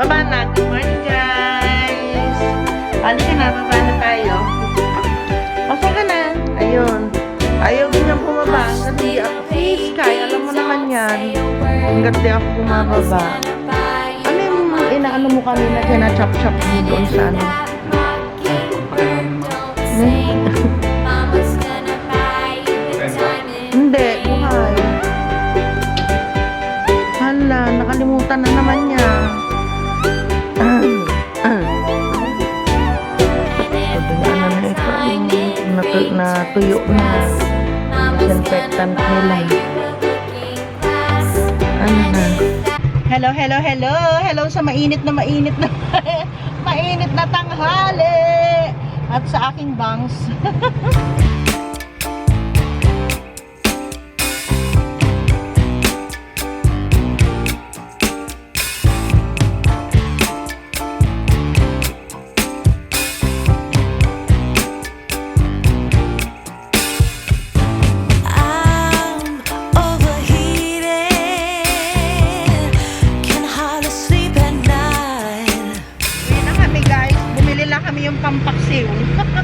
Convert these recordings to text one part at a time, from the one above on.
Baba na. Good morning, guys. Halika na, baba na tayo. Pasok ka na. Ayun. Ayaw din niyang bumaba. Kasi ako, si Sky, alam mo naman yan. Hanggat di ako bumababa. Ano yung inaano mo kanina, kina-chop-chop mo doon sa ano? Hmm? Natuyo na. Disinfectant nila. Ano na? Hello, hello, hello. Hello sa mainit na mainit na mainit na tanghali. At sa aking bangs. pampaksiw.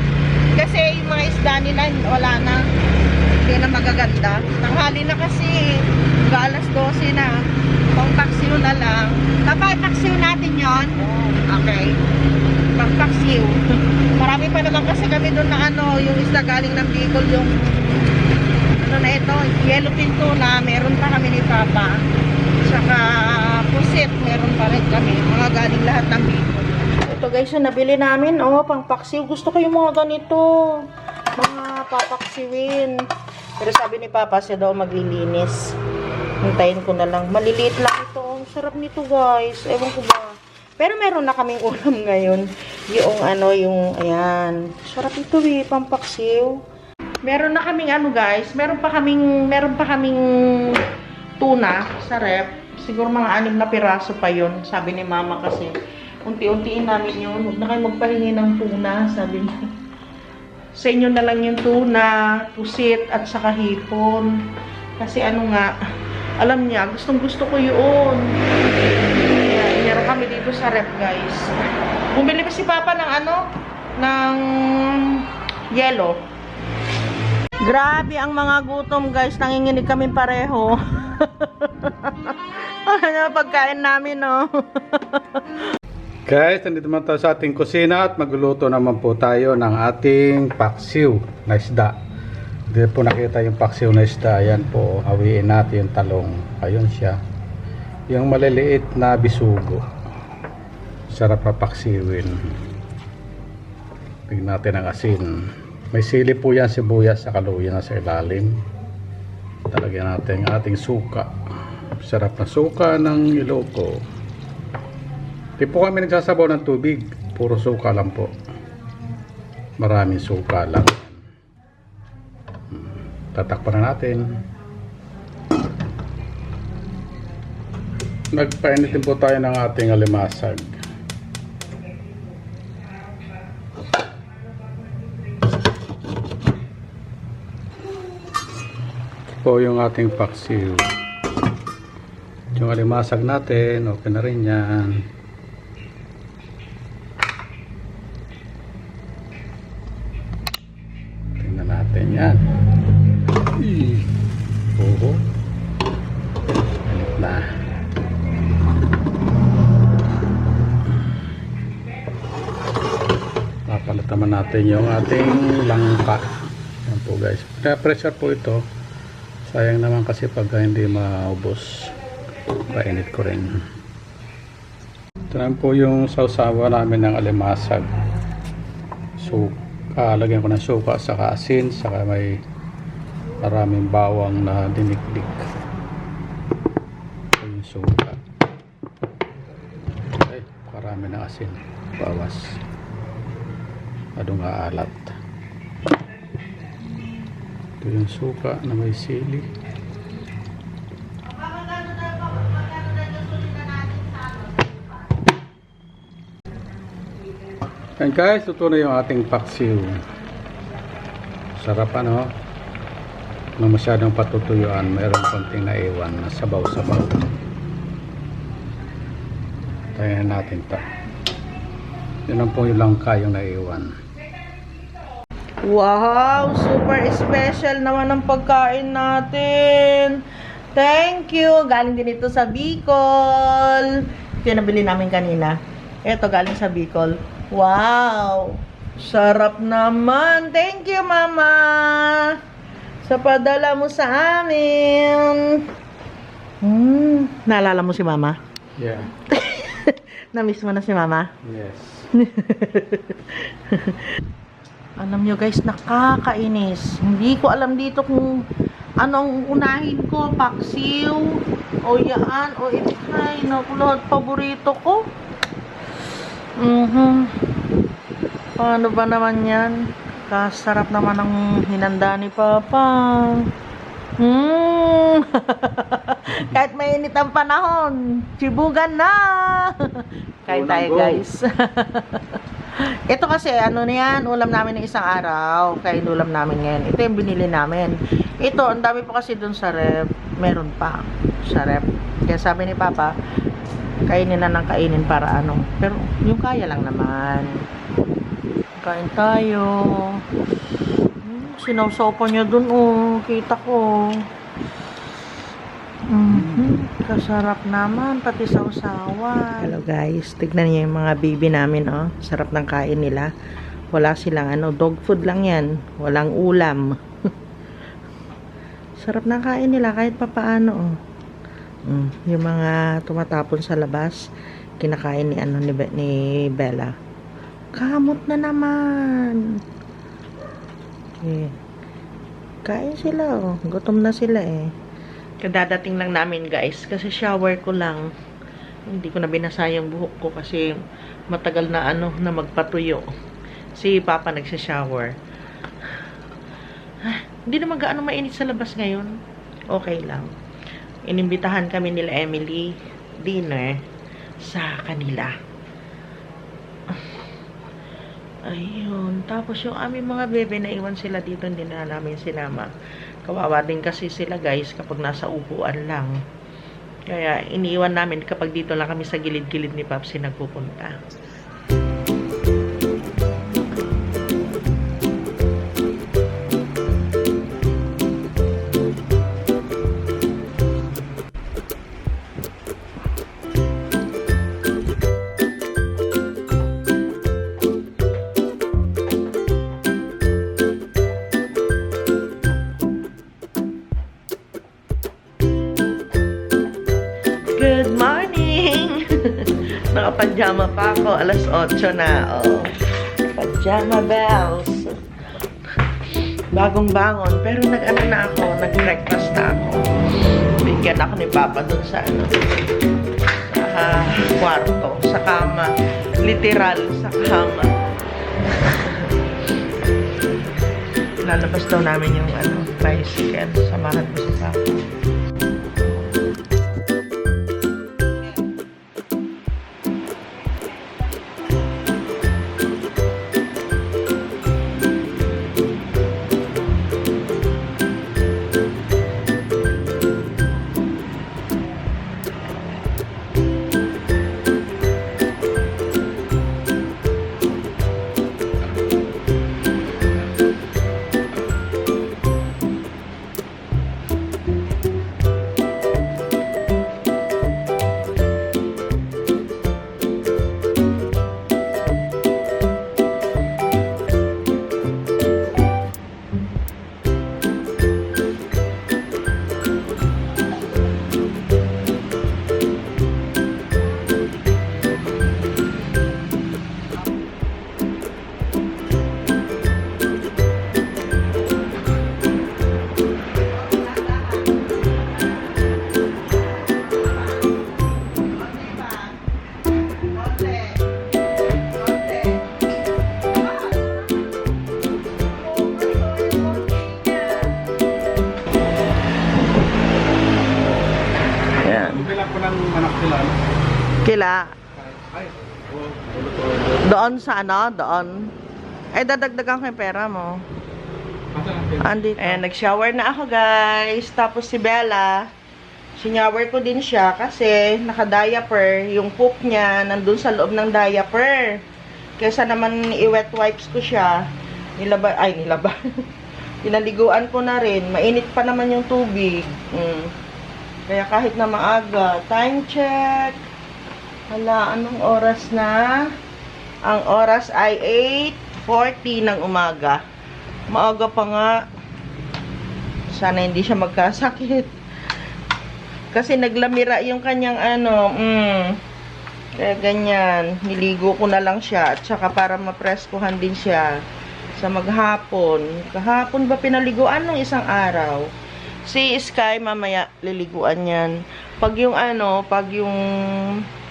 kasi yung mga isda nila wala na. Hindi na magaganda. Tanghali na kasi. Alas 12 na. Pampaksiw na lang. Papapaksiw natin yon. Okay. Pampaksiw. Marami pa naman kasi kami doon na ano, yung isda galing ng Bicol, yung ano na ito, yellow pinto na meron pa kami ni Papa. Saka pusit, meron pa rin kami. Mga galing lahat ng Bicol. Ito guys, yung nabili namin, oh, pang paksiw. Gusto ko yung mga ganito. Mga papaksiwin. Pero sabi ni Papa, siya daw maglilinis. Hintayin ko na lang. Maliliit lang ito. Ang sarap nito guys. Ewan ko ba. Pero meron na kaming ulam ngayon. Yung ano, yung, ayan. Sarap ito eh, pampaksiw. Meron na kaming ano guys, meron pa kaming meron pa kaming tuna sa rep. Siguro mga anim na piraso pa yon sabi ni mama kasi. Unti-untiin namin yun. Huwag na kayo magpahingi ng tuna, sabi niya. Sa inyo na lang yung tuna, pusit, at saka hipon. Kasi ano nga, alam niya, gustong gusto ko yun. Meron kami dito sa rep, guys. Bumili pa si Papa ng ano, ng yellow. Grabe ang mga gutom guys, nanginginig kami pareho. ano pagkain namin no? Guys, nandito naman tayo sa ating kusina at magluluto naman po tayo ng ating paksiw na isda. Dito po nakita yung paksiw na isda. Ayan po, hawiin natin yung talong. Ayun siya. Yung maliliit na bisugo. Sarap na paksiwin. Tignan natin ang asin. May sili po yan, sibuyas sa kaluya na sa ilalim. Talagyan natin ang ating suka. Sarap na suka ng iloko. Di po kami nagsasabaw ng tubig. Puro suka lang po. Maraming suka lang. Hmm, Tatakpan na natin. Nagpainit din po tayo ng ating alimasag. po yung ating paksiw. Yung alimasag natin, okay na rin yan. Naman natin yung ating langka. Yan po guys. Pressure po ito. Sayang naman kasi pag hindi maubos. Painit ko rin. Ito naman po yung sausawa namin ng alimasag. So, lagyan ko ng suka sa asin, saka may maraming bawang na dinikdik. Ito yung suka. Ay, karami ng asin. Bawas. Adong aalat. Ito yung suka na may sili. And guys, ito na yung ating paksiw. Sarap ano? Nung masyadong patutuyuan, mayroong konting naiwan na sabaw-sabaw. Tayin natin to. Yun lang po yung langka yung naiwan. Wow! Super special naman ang pagkain natin. Thank you! Galing din ito sa Bicol. Ito yung nabili namin kanina. Ito galing sa Bicol. Wow! Sarap naman! Thank you, Mama! Sa padala mo sa amin. Hmm, naalala mo si Mama? Yeah. Namiss mo na si Mama? Yes. Alam nyo guys, nakakainis. Hindi ko alam dito kung anong unahin ko, paksiw, o yaan, o itay. Naku, lahat paborito ko. Mhm. Paano ba naman yan? Kasarap naman ang hinanda ni Papa. Hmm. Kahit mainit ang panahon, chibugan na. Go tayo guys. Ito kasi, ano na yan, ulam namin ng isang araw. Kaya ulam namin ngayon. Ito yung binili namin. Ito, ang dami pa kasi dun sa rep. Meron pa sa rep. Kaya sabi ni Papa, kainin na ng kainin para ano. Pero yung kaya lang naman. Kain tayo. Hmm, Sinawsaw pa niya dun, oh. Kita ko. Mhm. Kasarap naman, pati sausawan. Hello guys, tignan niyo yung mga baby namin, oh. Sarap ng kain nila. Wala silang ano, dog food lang yan. Walang ulam. Sarap ng kain nila kahit papaano, oh. Mm, yung mga tumatapon sa labas, kinakain ni ano ni, Be- ni Bella. Kamot na naman. Okay. Kain sila, oh. Gutom na sila, eh. Kadadating lang namin, guys. Kasi shower ko lang. Hindi ko na binasa yung buhok ko kasi matagal na ano, na magpatuyo. Si Papa nagsha-shower. Ah, Hindi naman gaano mainit sa labas ngayon. Okay lang. Inimbitahan kami nila Emily dinner sa kanila. Ayun. Tapos yung aming mga bebe na iwan sila dito, hindi na namin sinama. Kawawa din kasi sila guys kapag nasa upuan lang. Kaya iniiwan namin kapag dito lang kami sa gilid-gilid ni Papsi nagpupunta. Good morning! Nakapajama pa ako. Alas 8 na. Oh. Pajama bells. Bagong bangon. Pero nag-ano na ako. Nag-breakfast na ako. Bigyan ako ni Papa dun sa ano. Sa kwarto. Sa kama. Literal sa kama. Lalabas daw namin yung ano, bicycle. Samahan ko si Papa. Sa ano, doon. Ay, dadagdagan ko yung pera mo. Andito. Ayan, nag-shower na ako, guys. Tapos si Bella, Sinyawer ko din siya kasi naka-diaper. Yung poop niya nandun sa loob ng diaper. Kesa naman i-wet wipes ko siya. Nilaba, ay nilaba. Pinaliguan ko na rin. Mainit pa naman yung tubig. Mm. Kaya kahit na maaga. Time check. Hala, anong oras na? Ang oras ay 8.40 ng umaga. Maaga pa nga. Sana hindi siya magkasakit. Kasi naglamira yung kanyang ano, mm, kaya ganyan, niligo ko na lang siya at saka para mapreskuhan din siya sa maghapon. Kahapon ba pinaliguan ng isang araw? Si Sky mamaya liliguan yan. Pag yung ano, pag yung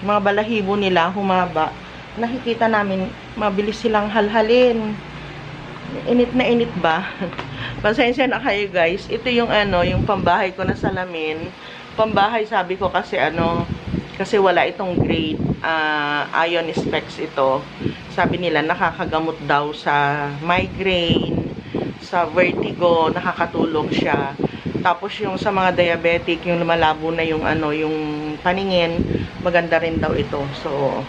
mga balahibo nila humaba, nakikita namin mabilis silang halhalin. Init na init ba? Pasensya na kayo guys. Ito yung ano, yung pambahay ko na salamin. Pambahay sabi ko kasi ano, kasi wala itong grade ah, ion specs ito. Sabi nila nakakagamot daw sa migraine, sa vertigo, nakakatulong siya. Tapos yung sa mga diabetic, yung lumalabo na yung ano, yung paningin, maganda rin daw ito. So,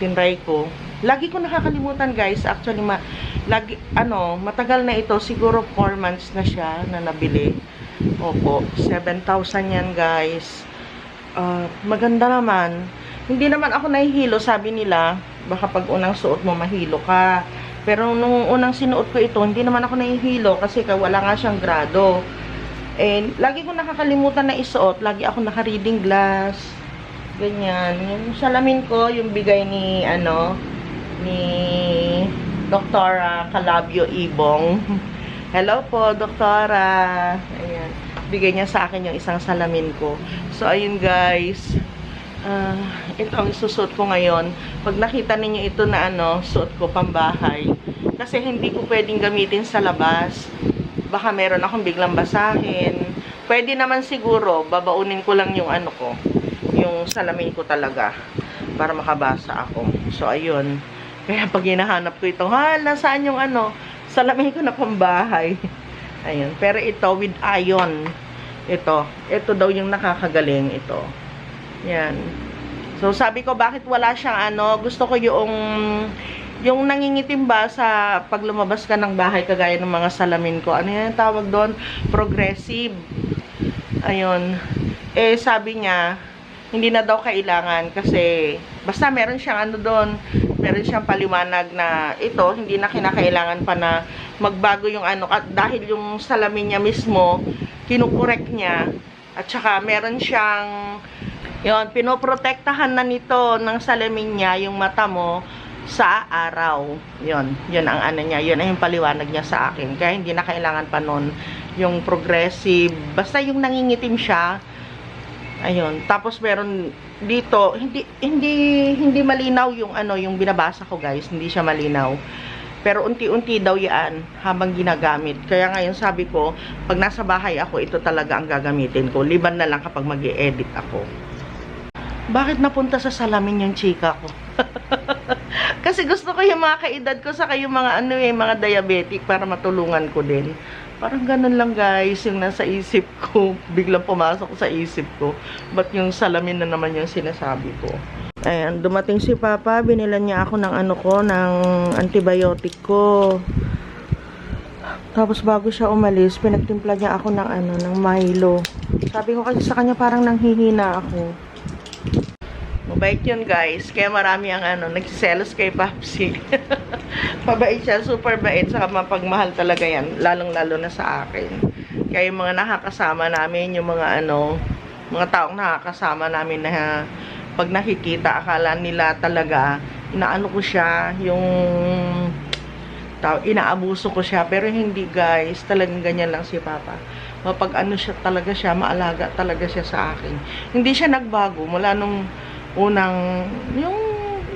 tinry ko. Lagi ko nakakalimutan guys. Actually, ma lagi, ano, matagal na ito. Siguro 4 months na siya na nabili. Opo, 7,000 yan guys. Ah, maganda naman. Hindi naman ako nahihilo, sabi nila. Baka pag unang suot mo, mahilo ka. Pero nung unang sinuot ko ito, hindi naman ako nahihilo kasi ka- wala nga siyang grado. And lagi ko nakakalimutan na isuot. Lagi ako naka-reading glass. Ganyan. Yung salamin ko, yung bigay ni, ano, ni Doktora Calabio Ibong. Hello po, Doktora. Ayan. Bigay niya sa akin yung isang salamin ko. So, ayun guys. Ah, ito ang isusuot ko ngayon. Pag nakita ninyo ito na ano, suot ko pambahay. Kasi hindi ko pwedeng gamitin sa labas. Baka meron akong biglang basahin. Pwede naman siguro, babaunin ko lang yung ano ko. Yung salamin ko talaga. Para makabasa ako. So, ayun. Kaya pag hinahanap ko ito, ha, nasaan yung ano, salamin ko na pambahay. Ayun. Pero ito, with iron. Ito. Ito daw yung nakakagaling ito. Yan. So, sabi ko, bakit wala siyang ano, gusto ko yung, yung nangingitim ba sa pag lumabas ka ng bahay, kagaya ng mga salamin ko. Ano yan tawag doon? Progressive. Ayun. Eh, sabi niya, hindi na daw kailangan kasi basta meron siyang ano doon, meron siyang paliwanag na ito, hindi na kinakailangan pa na magbago yung ano, at dahil yung salamin niya mismo, kinukorek niya, at saka meron siyang, yon pinoprotektahan na nito ng salamin niya, yung mata mo, sa araw. Yon, yon ang ano niya, yon ang yung paliwanag niya sa akin. Kaya hindi na kailangan pa nun yung progressive, basta yung nangingitim siya, Ayun. Tapos meron dito, hindi hindi hindi malinaw yung ano, yung binabasa ko, guys. Hindi siya malinaw. Pero unti-unti daw 'yan habang ginagamit. Kaya ngayon sabi ko, pag nasa bahay ako, ito talaga ang gagamitin ko. Liban na lang kapag mag edit ako. Bakit napunta sa salamin yung chika ko? Kasi gusto ko yung mga kaedad ko sa yung mga ano eh, mga diabetic para matulungan ko din. Parang ganun lang guys, yung nasa isip ko, biglang pumasok sa isip ko. Ba't yung salamin na naman yung sinasabi ko? Ayan, dumating si Papa, binilan niya ako ng ano ko, ng antibiotic ko. Tapos bago siya umalis, pinagtimpla niya ako ng ano, ng Milo. Sabi ko kasi sa kanya parang nanghihina ako. Mabait yun guys. Kaya marami ang ano, nagsiselos kay Papsi. Mabait siya, super bait. Saka mapagmahal talaga yan. Lalong lalo na sa akin. Kaya yung mga nakakasama namin, yung mga ano, mga taong nakakasama namin na pag nakikita, akala nila talaga, inaano ko siya, yung tao, inaabuso ko siya. Pero hindi guys, talagang ganyan lang si Papa. Mapag ano siya talaga siya, maalaga talaga siya sa akin. Hindi siya nagbago mula nung unang, yung,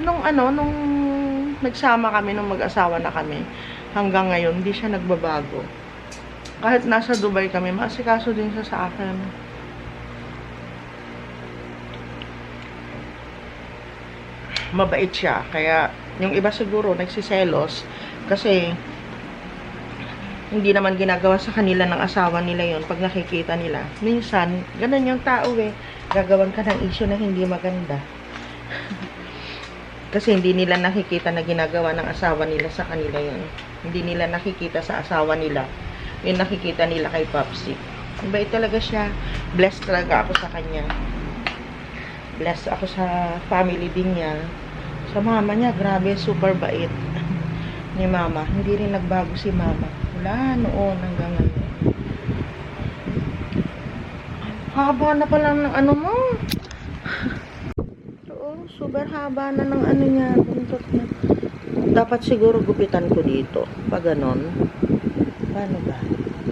nung ano, nung nagsama kami, nung mag-asawa na kami, hanggang ngayon, hindi siya nagbabago. Kahit nasa Dubai kami, maasikaso din siya sa akin. Mabait siya, kaya yung iba siguro nagsiselos kasi hindi naman ginagawa sa kanila ng asawa nila yon pag nakikita nila. Minsan, ganun yung tao eh. Gagawan ka ng issue na hindi maganda. Kasi hindi nila nakikita na ginagawa ng asawa nila sa kanila yon Hindi nila nakikita sa asawa nila. Yung nakikita nila kay Popsi. Mabait talaga siya. Blessed talaga ako sa kanya. Blessed ako sa family din niya. Sa mama niya, grabe, super bait. Ni mama. Hindi rin nagbago si mama. Wala noon hanggang ngayon. Haba na pala ng ano mo. Oo, super haba na ng ano niya. Buntot niya. Dapat siguro gupitan ko dito. Pag ganon. Paano ba?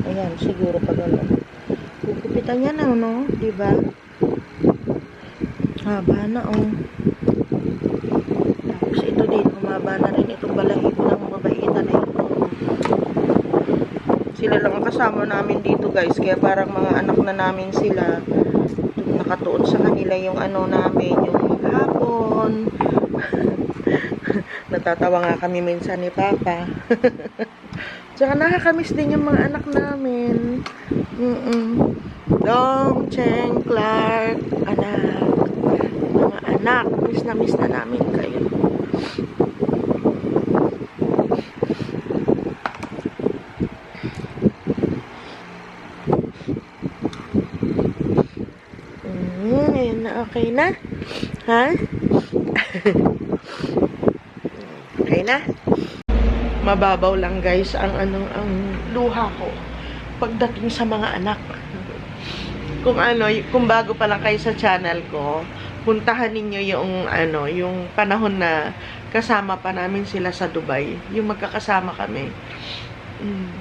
Ayan, siguro pag ganon. Gugupitan niya na, no? Diba? Haba na, oh. Tapos ito din, humaba na rin itong balahibo ng mabaitan na ito. Sila lang ang kasama namin dito, guys. Kaya parang mga anak na namin sila. Nakatuon sa kanila yung ano namin, yung maghapon. Natatawa nga kami minsan ni Papa. Tsaka nakakamiss din yung mga anak namin. Mm-mm. Dong, Cheng, Clark, anak. Mga anak, miss na miss na namin kayo. Mm, na, okay na? Ha? okay na? Mababaw lang guys ang ano ang luha ko pagdating sa mga anak. Kung ano, kung bago pa lang kayo sa channel ko, puntahan ninyo yung ano, yung panahon na kasama pa namin sila sa Dubai, yung magkakasama kami. Mm.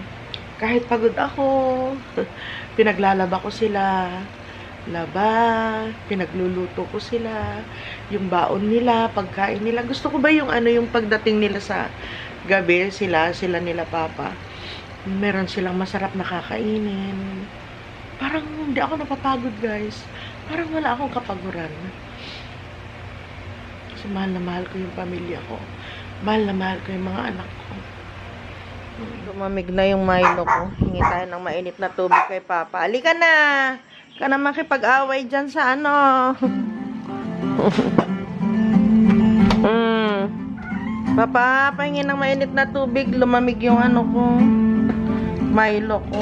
Kahit pagod ako, pinaglalaba ko sila, laba, pinagluluto ko sila, yung baon nila, pagkain nila. Gusto ko ba yung ano, yung pagdating nila sa gabi, sila, sila nila papa, meron silang masarap na kakainin. Parang hindi ako napapagod, guys. Parang wala akong kapaguran. Kasi mahal na mahal ko yung pamilya ko. Mahal na mahal ko yung mga anak ko. Lumamig na yung Milo ko. Hingi tayo ng mainit na tubig kay Papa. Halika na! Ka na makipag-away dyan sa ano. mm. Papa, pahingin ng mainit na tubig. Lumamig yung ano ko. Milo ko.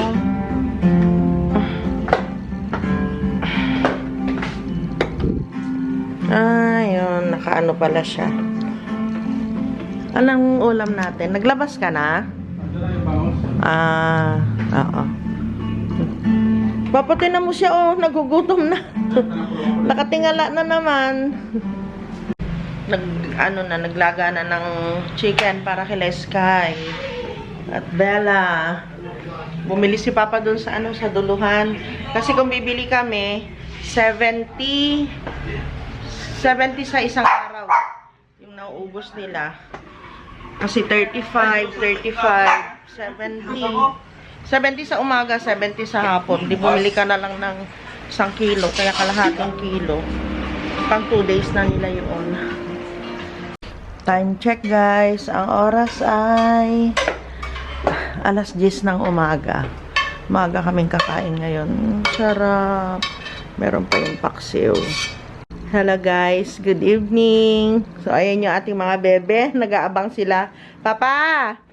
Ayun, nakaano pala siya. Anong ulam natin? Naglabas ka na? Ah, oo. Papatin na mo siya, oh. Nagugutom na. Nakatingala na naman. Nag, ano na, naglaga na ng chicken para kay Sky. At Bella. Bumili si Papa dun sa ano, sa duluhan. Kasi kung bibili kami, 70 70 sa isang araw. Yung nauubos nila. Kasi 35, 35, 70. 70 sa umaga, 70 sa hapon. Di bumili ka na lang ng isang kilo, kaya kalahating kilo. Pang 2 days na nila yun. Time check guys. Ang oras ay alas 10 ng umaga. Umaga kaming kakain ngayon. Sarap. Meron pa yung paksiw. Hello guys, good evening. So ayan yung ating mga bebe, nag-aabang sila. Papa!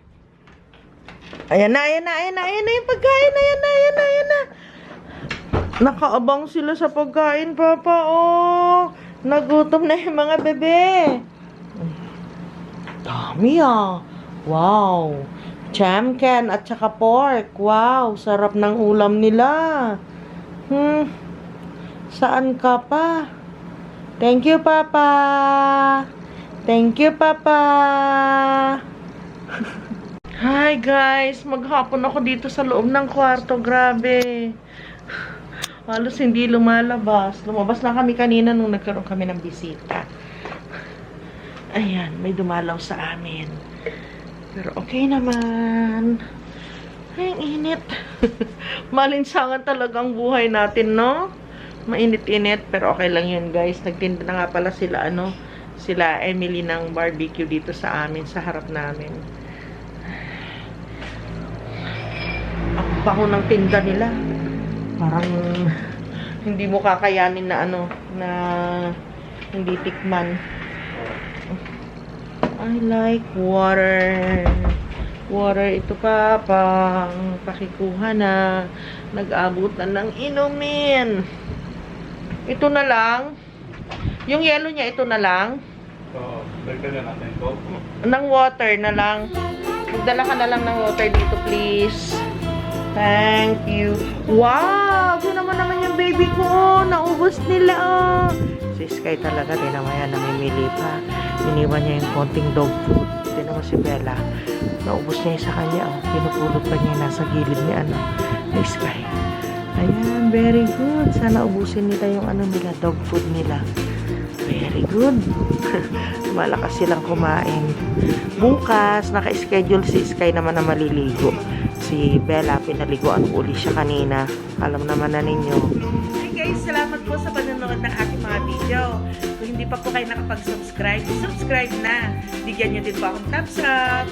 Ayan na, ayan na, ayan na, ayan na yung pagkain, ayan na, ayan na, ayan na. Nakaabang sila sa pagkain, Papa, oh. Nagutom na yung mga bebe. Dami ah. Wow. Chamken at saka pork. Wow, sarap ng ulam nila. Hmm. Saan ka pa? Thank you, Papa. Thank you, Papa. Hi, guys. Maghapon ako dito sa loob ng kwarto. Grabe. Halos hindi lumalabas. Lumabas na kami kanina nung nagkaroon kami ng bisita. Ayan, may dumalaw sa amin. Pero okay naman. Ay, ang init. Malinsangan talagang buhay natin, no? Mainit-init, pero okay lang yun, guys. Nagtinda na nga pala sila, ano, sila Emily ng barbecue dito sa amin, sa harap namin. Baho ng tinda nila. Parang hindi mo kakayanin na ano, na hindi tikman. I like water. Water, ito pa, pang pakikuha na. Nag-abot na ng inumin. Ito na lang. Yung yellow niya, ito na lang. So, dagdagan natin ito. Ng water na lang. Magdala ka na lang ng water dito, please. Thank you. Wow! Yun naman yung baby ko. Naubos nila. Si Sky talaga, din naman yan, namimili pa. Iniwan niya yung konting dog food. Hindi naman si Bella. Naubos niya yung sa kanya. Oh. Pinupulot pa niya nasa gilid ni ano, ni Sky. Ayan, very good. Sana ubusin nila yung ano nila, dog food nila. Very good. Malakas silang kumain. Bukas, naka-schedule si Sky naman na maliligo. Si Bella, pinaliguan ko uli siya kanina. Alam naman na ninyo. Hi guys, salamat po sa panonood ng aking mga video. Kung hindi pa po kayo nakapag-subscribe, subscribe na. Bigyan nyo din po akong thumbs up.